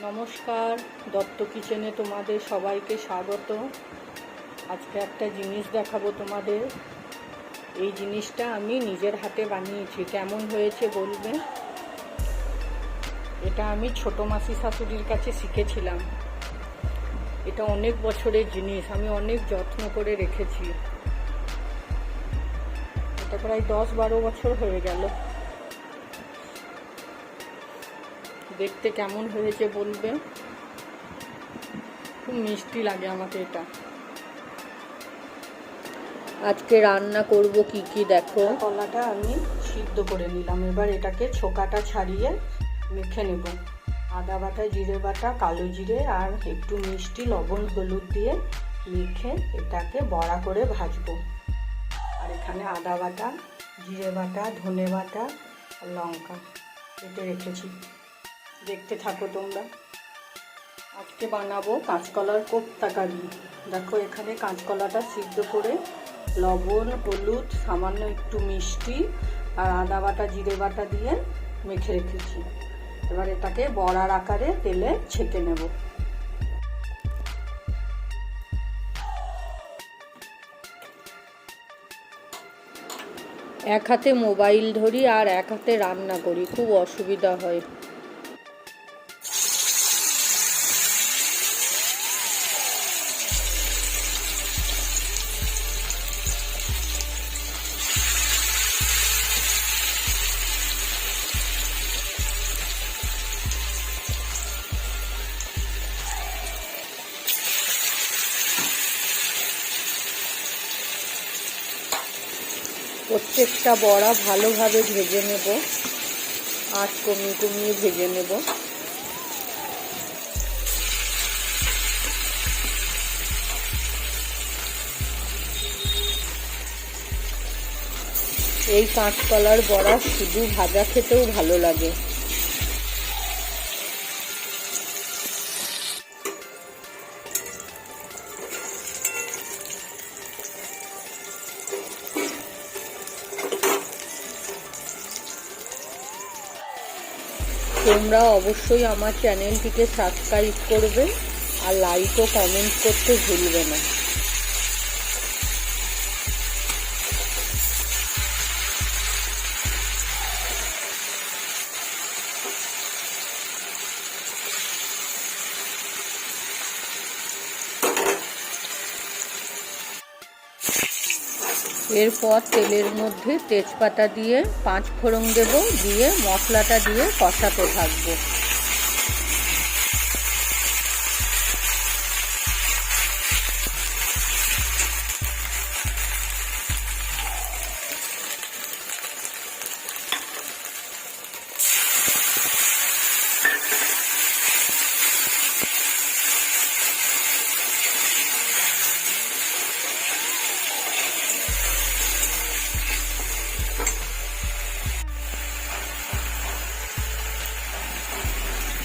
নমস্কার, দত্ত কিচেনে তোমাদের সবাইকে স্বাগত। আজকে একটা জিনিস দেখাবো তোমাদের। এই জিনিসটা আমি নিজের হাতে বানিয়েছি। কেমন হয়েছে বলবে? এটা আমি ছোট মাসি শাশুড়ির কাছে শিখেছিলাম। এটা অনেক বছরের জিনিস, আমি অনেক যত্ন করে রেখেছি। এটা প্রায় দশ বারো বছর হয়ে গেল। দেখতে কেমন হয়েছে বলবে? খুব মিষ্টি লাগে আমাকে এটা। আজকে রান্না করব কি কি দেখো? কলাটা আমি সিদ্ধ করে নিলাম। এবার এটাকে ছোকাটা ছাড়িয়ে মেখে নেব। আদা বাটা, জিরে বাটা, কালো জিরে আর একটু মিষ্টি লবণ, হলুদ দিয়ে মেখে এটাকে বড়া করে ভাজবো। আর এখানে আদা বাটা, জিরে বাটা, ধনে বাটা লঙ্কা কেটে রেখেছি। দেখতে থাকো তোমরা। আজকে বানাবো কাঁচকলার কোপ্তা কারি দেখো এখানে কাঁচকলাটা সিদ্ধ করে লবণ, হলুদ, সামান্য একটু মিষ্টি আর আদা বাটা, জিরে বাটা দিয়ে মেখে রেখেছি। এবার এটাকে বড়ার আকারে তেলে ছেঁকে নেব। এক হাতে মোবাইল ধরি আর এক হাতে রান্না করি, খুব অসুবিধা হয়। প্রত্যেকটা বড়া ভালোভাবে ভেজে নেব। আট কমিয়ে কমিয়ে ভেজে নেব। এই কাঁচকলার বড়া শুধু ভাজা খেতেও ভালো লাগে। তোমরা অবশ্যই আমার চ্যানেলটিকে সাবস্ক্রাইব করবে আর লাইক ও কমেন্ট করতে ভুলবে না। এরপর তেলের মধ্যে তেজপাতা দিয়ে পাঁচ ফোড়ন দেব দিয়ে মশলাটা দিয়ে কষাতে থাকব।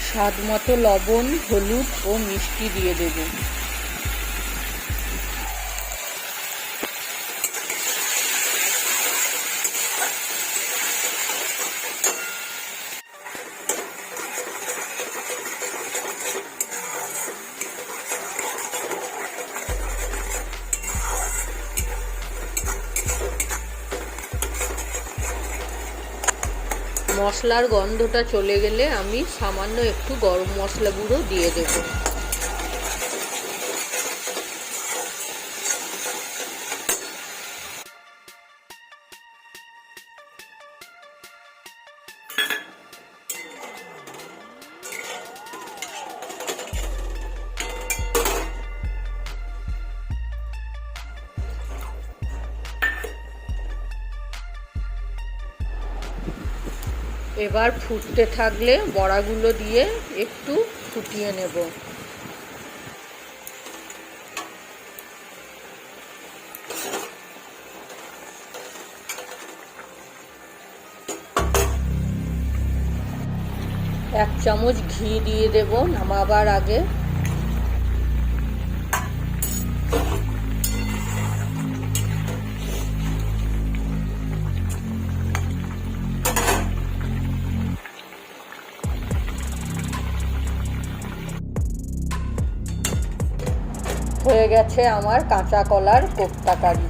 স্বাদ মতো লবণ হলুদ ও মিষ্টি দিয়ে দেব। মশলার গন্ধটা চলে গেলে আমি সামান্য একটু গরম মশলা গুঁড়ো দিয়ে দেব। এবার ফুটতে থাকলে বড়াগুলো দিয়ে একটু ফুটিয়ে নেব। এক চামচ ঘি দিয়ে দেব নামাবার আগে। হয়ে গেছে আমার কাঁচা কলার কোপ্তা কারি